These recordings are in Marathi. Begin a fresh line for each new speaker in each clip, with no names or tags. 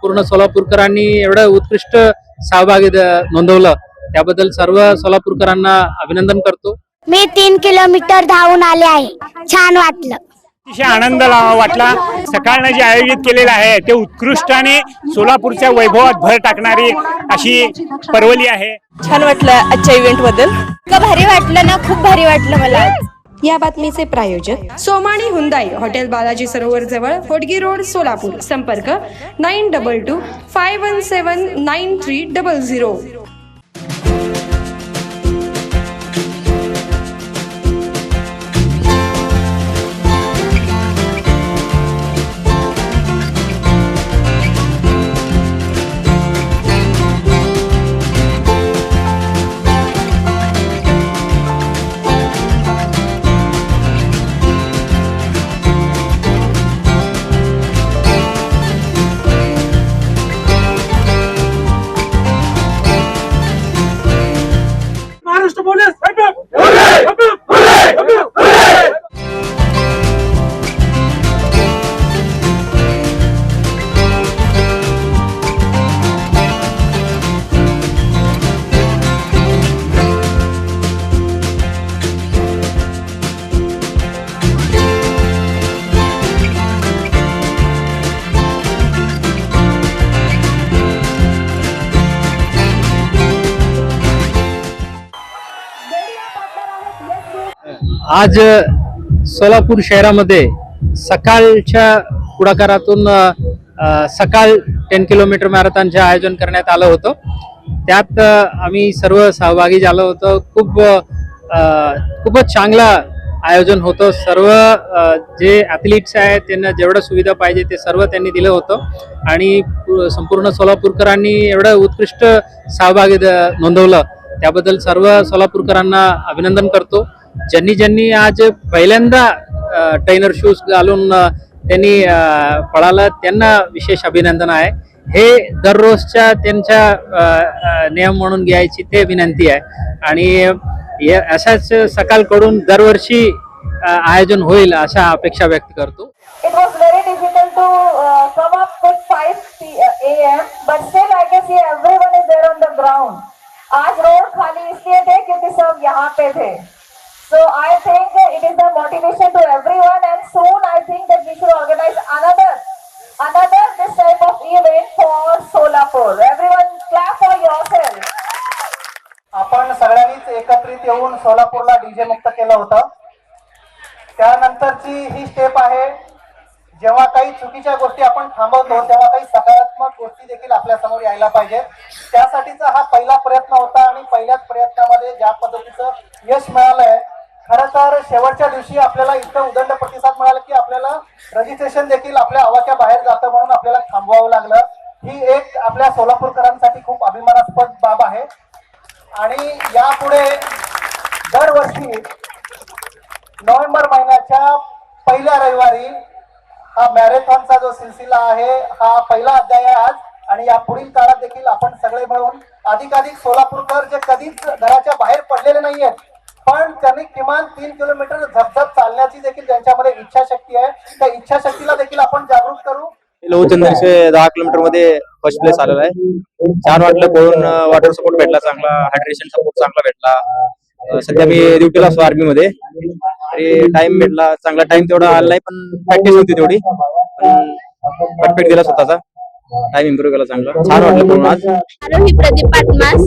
संपूर्ण सोलापूरकरांनी एवढं उत्कृष्ट सहभागी द- नोंदवलं. त्याबद्दल सर्व सोलापूरकरांना अभिनंदन करतो.
मी तीन किलोमीटर धावून आले आहे. छान वाटलं.
अतिशय आनंद वाटला. सकाळनं जे आयोजित केलेलं आहे ते उत्कृष्ट आणि सोलापूरच्या वैभवात भर टाकणारी अशी पर्वली आहे.
छान वाटलं आजच्या
इव्हेंटबद्दल. भारी वाटलं ना खूप भारी वाटलं मला.
या बातमीचे प्रायोजक सोमाणी हुंदाई हॉटेल बालाजी सरोवर जवळ होडगी रोड सोलापूर. संपर्क nine double two five one seven nine three double zero.
आज सोलापूर शहरामध्ये सकाळच्या पुढाकारातून सकाळ टेन किलोमीटर मॅरेथॉनचे आयोजन करण्यात आलं होतं. त्यात आम्ही सर्व सहभागी झालो होतो. खूप खूपच चांगला आयोजन होतं. सर्व जे ॲथलीट्स आहेत त्यांना जेवढं सुविधा पाहिजे ते सर्व त्यांनी दिलं होतं. आणि संपूर्ण सोलापूरकरांनी एवढं उत्कृष्ट सहभागी द- नोंदवलं. त्याबद्दल सर्व सोलापूरकरांना अभिनंदन करतो. ज्यांनी ज्यांनी आज पहिल्यांदा ट्रेनर शूज घालून त्यांनी अ, पळालं त्यांना विशेष अभिनंदन आहे हे दररोजच्या त्यांच्या नियम म्हणून घ्यायची ते विनंती आहे आणि या- अशाच सकाळकडून दरवर्षी आयोजन होईल अशा अपेक्षा व्यक्त करतो
It was very difficult to uh, come up with 5 p- uh, a.m. But still I can see everyone is there on the ground. आज रोड खाली इसलिए थे क्योंकि सब यहाँ पे थे So I think it is a motivation to everyone and soon I think that we should organize another another this type of event for Solapur. Everyone clap for yourself.
आपण सगळ्यांनीच एकत्रित येऊन सोलापूरला डीजे मुक्त केलं होतं त्यानंतरची ही स्टेप आहे जेव्हा काही चुकीच्या गोष्टी आपण थांबवतो तेव्हा काही सकारात्मक गोष्टी देखील आपल्यासमोर यायला पाहिजेत त्यासाठीचा हा पहिला प्रयत्न होता आणि पहिल्याच प्रयत्नामध्ये ज्या पद्धतीचं यश मिळालंय खरं तर शेवटच्या दिवशी आपल्याला इतकं उदंड प्रतिसाद मिळाला की आपल्याला रजिस्ट्रेशन देखील आपल्या आवाक्या बाहेर जातं म्हणून आपल्याला थांबवावं लागलं. ही एक आपल्या सोलापूरकरांसाठी खूप अभिमानास्पद बाब आहे. आणि यापुढे दरवर्षी नोव्हेंबर महिन्याच्या पहिल्या रविवारी हा मॅरेथॉनचा जो सिलसिला आहे हा पहिला अध्याय आहे आज. आणि या पुढील काळात देखील आपण सगळे मिळून अधिकाधिक सोलापूरकर जे कधीच घराच्या बाहेर पडलेले नाही आहेत पण त्यांनी किमान तीन किलोमीटर झपझप चालण्याची देखील ज्यांच्यामध्ये इच्छाशक्ती आहे. त्या इच्छाशक्तीला देखील आपण जागृत करू.
लोहचंदरचे दहा किलोमीटरमध्ये फर्स्ट प्लेस आलेला आहे. छान वाटलं पळून वॉटर सपोर्ट भेटला चांगला हायड्रेशन सपोर्ट चांगला भेटला. सध्या मी ड्युटीला असतो आर्मी मध्ये. तरी टाइम भेटला चांगला टाइम तेवढा आला नाही पण प्रॅक्टिस होती तेवढी. पण परफेक्ट दिला स्वतःचा. टाइम इम्प्रूव्ह केला चांगला? छान वाटलं पळून आज.
आरोही प्रदीप पाटमास.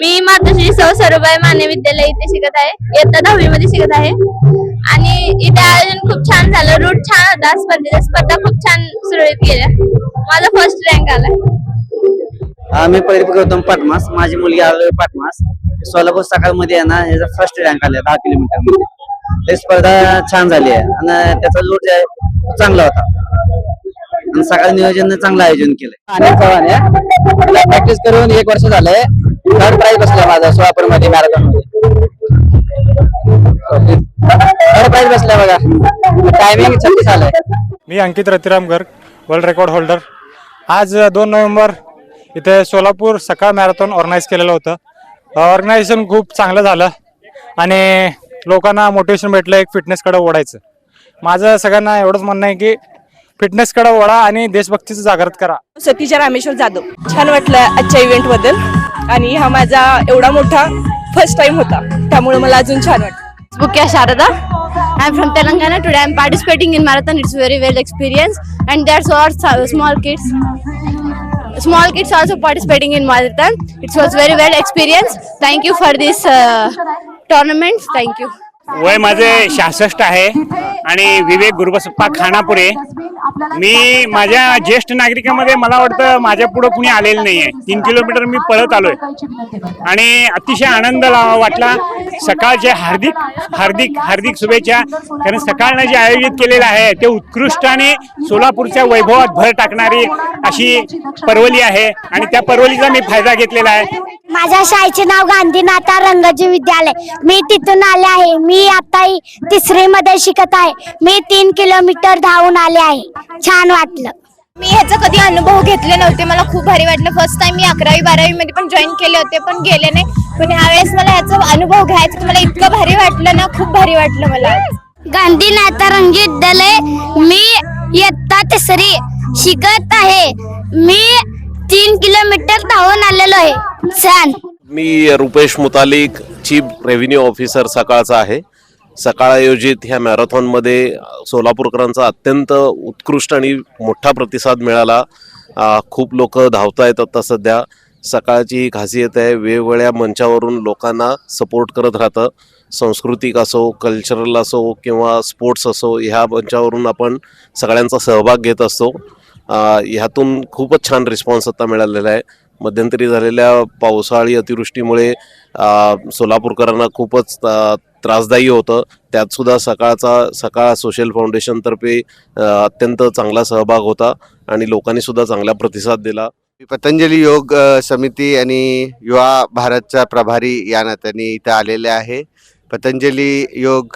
मी मातोश्री सौ सरोबाई माने विद्यालय इथे शिकत आहे. इयत्ता दहावी मध्ये शिकत आहे. आणि इथे आयोजन खूप छान झालं. रूट छान होता. स्पर्धेच्या स्पर्धा खूप छान सुरळीत गेल्या. माझा फर्स्ट रँक आला.
मी प्रदीप गौतम पाटमास. माझी मुलगी आलोय पाटमास. सोलापूर सकाळमध्ये आहे ना ह्याचा फर्स्ट रँक आला दहा किलोमीटरमध्ये ते स्पर्धा छान झाली आहे. आणि त्याचा लोट जे आहे तो चांगला होता. आणि सकाळी नियोजन चांगलं आयोजन केलंय. अनिल चव्हाण आहे प्रॅक्टिस करून एक वर्ष झालंय. थर्ड प्राइज बसलाय माझा सोलापूरमध्ये मॅरेथॉनमध्ये. थर्ड प्राइज बसलाय बघा. टायमिंग छत्तीस आलाय.
मी Ankit Ratiram Garg world record holder आज दोन नोव्हेंबर इथे सोलापूर सकाळ मॅरेथॉन ऑर्गनाईज केलेलं होतं. ऑर्गनायझेशन खूप चांगलं झालं आणि लोकांना मोटिवेशन भेटलं एक फिटनेसकडे ओढायचं. माझं सगळ्यांना एवढंच म्हणणं आहे की फिटनेसकडे वळा आणि देशभक्तीचं जागृत करा
सतीजा रामेश्वर जाधव छान वाटलं आजच्या इव्हेंटबद्दल आणि हा माझा एवढा मोठा फर्स्ट टाइम होता त्यामुळे मला अजून छान वाटलं
Bukya Sharada. I'm from Telangana. Today I'm participating in marathon. It's very well experience, and there's also small kids. Small kids also participating in marathon. It was very well experience. Thank you for this uh, tournament. Thank you.
वय माझे सहासष्ट आहे आणि विवेक गुरुबसप्पा खानापुरे मी माझ्या ज्येष्ठ नागरिकामध्ये मला वाटतं माझ्या पुढे कुणी आलेलं नाही आहे तीन किलोमीटर मी पळत आलोय. आणि अतिशय आनंद वाटला. सकाळचे हार्दिक हार्दिक हार्दिक शुभेच्छा. कारण सकाळनं जे आयोजित केलेलं आहे ते उत्कृष्ट आणि सोलापूरच्या वैभवात भर टाकणारी अशी परवली आहे. आणि त्या परवलीचा मी फायदा घेतलेला आहे.
माझ्या शाळेचे नाव गांधीनाथा रंगजी विद्यालय. मी तिथून आले आहे. मी आता तिसरी मध्ये शिकत आहे. मी तीन किलोमीटर धावून आले आहे. छान वाटलं. मी ह्याचा कधी अनुभव घेतले नव्हते. मला खूप भारी वाटलं. फर्स्ट टाइम मी अकरावी बारावी मध्ये पण जॉईन केले होते पण गेले नाही. पण यावेळेस मला ह्याचा अनुभव घ्यायचा मला इतकं भारी वाटलं ना. खूप भारी वाटलं मला गांधीनाथा रंगी विद्यालय मी इयत्ता तिसरी शिकत आहे. मी तीन किलोमीटर धावून आलेलो आहे. छान.
मी रुपेश मुतालिक चीफ रेव्हेन्यू ऑफिसर सकाळचा आहे. सकाळ आयोजित ह्या मॅरेथॉनमध्ये सोलापूरकरांचा अत्यंत उत्कृष्ट आणि मोठा प्रतिसाद मिळाला. खूप लोक धावत आहेत आता सध्या. सकाळची ही खासियत आहे वेगवेगळ्या मंचावरून लोकांना सपोर्ट करत राहतं. सांस्कृतिक असो कल्चरल असो किंवा स्पोर्ट्स असो ह्या मंचावरून आपण सगळ्यांचा सहभाग घेत असतो. ह्यातून खूपच छान रिस्पॉन्स आता मिळालेला आहे. मध्यंतरी झालेल्या पावसाळी अतिवृष्टीमुळे सोलापूरकरांना खूपच त्रासदायी होतं. त्यातसुद्धा सकाळचा सकाळ सोशल फाउंडेशनतर्फे अत्यंत चांगला सहभाग होता आणि लोकांनीसुद्धा चांगला प्रतिसाद दिला.
पतंजली योग समिती आणि युवा भारतचा प्रभारी या नात्याने इथं आलेले आहे. पतंजली योग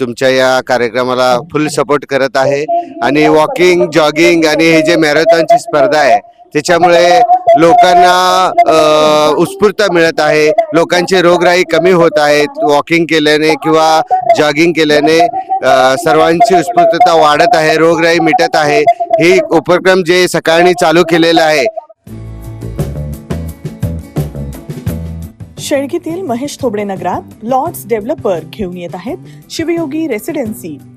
तुमच्या या कार्यक्रमाला फुल सपोर्ट करत आहे. आणि वॉकिंग जॉगिंग आणि हे जे मॅरेथॉनची स्पर्धा आहे त्याच्यामुळे लोकांना उत्स्फूर्त मिळत आहे. लोकांची रोगराई कमी होत आहेत वॉकिंग केल्याने किंवा जॉगिंग केल्याने सर्वांची उत्स्फूर्तता वाढत आहे रोगराई मिटत आहे. ही उपक्रम जे सकाळी चालू केलेला आहे.
शेळकीतील महेश थोबडे नगरात लॉर्ड्स डेव्हलपर घेऊन येत आहेत. शिवयोगी रेसिडेन्सी